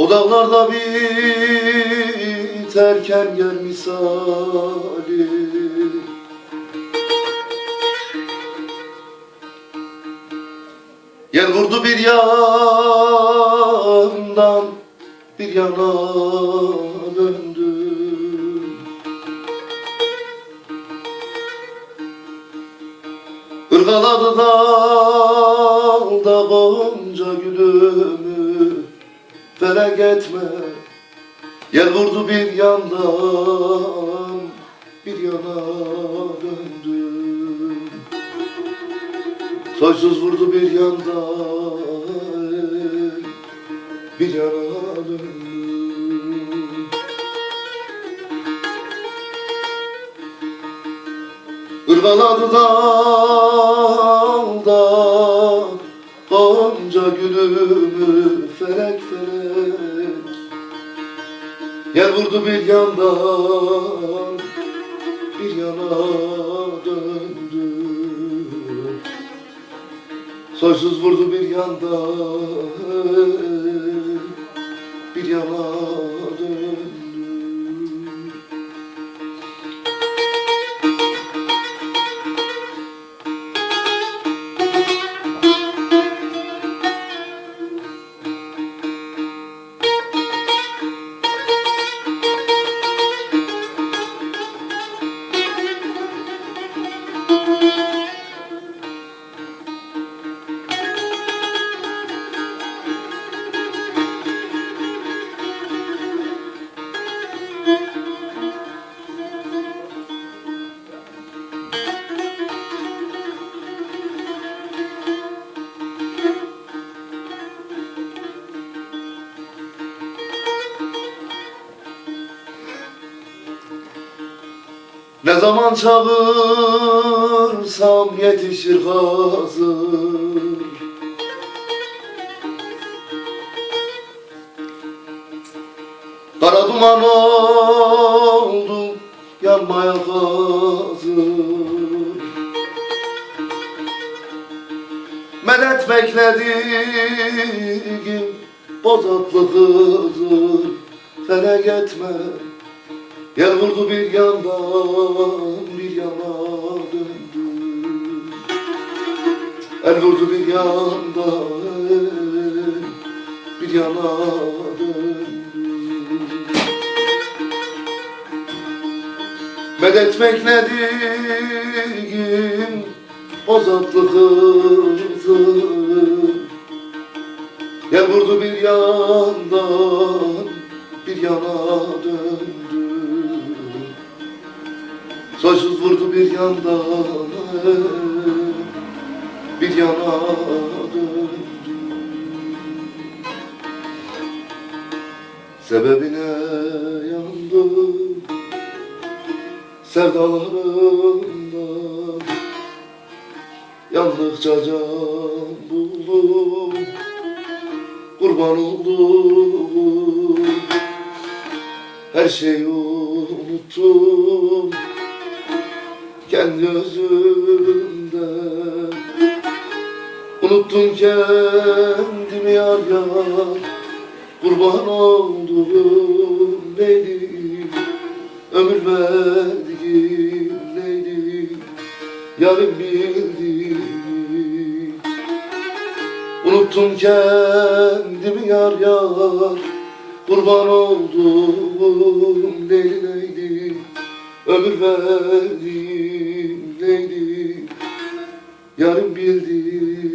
O dağlarda biterken gel misali. Gel vurdu bir yandan bir yana döndü. Irgaladı dalda gonca gülümü Felek etme. Yer vurdu bir yandan Bir yana döndü. Soysuz vurdu bir yandan Bir yana döndü. Irgaladı dalda Gonca gülümü Yer vurdu bir yandan Bir yana döndü. Soysuz vurdu bir yandan Bir yana Ne zaman çağırsam yetişir hazır. Kara duman oldu yanmaya hazır. Medet beklediğim bozatlı kızır Felek etme Yer vurdu bir yandan bir yana döndü. El vurdu bir yandan bir yana döndü. Medet beklediğim o zatlı kızı. Yer vurdu bir yandan bir yana döndü Soysuz vurdu bir yandan bir yana döndü. Sebebine yandım sevdalarından Yandıkça can buldum. Kurban oldum. Her şeyi unuttum Kendi özümde Unuttum kendimi yar yar. Kurban oldum Leylim Ömür verdiğim Leylim Yarım bildim Unuttum kendimi yar yar. Kurban oldum Leyli Leyli Ömür verdim Leyli Yarım bildim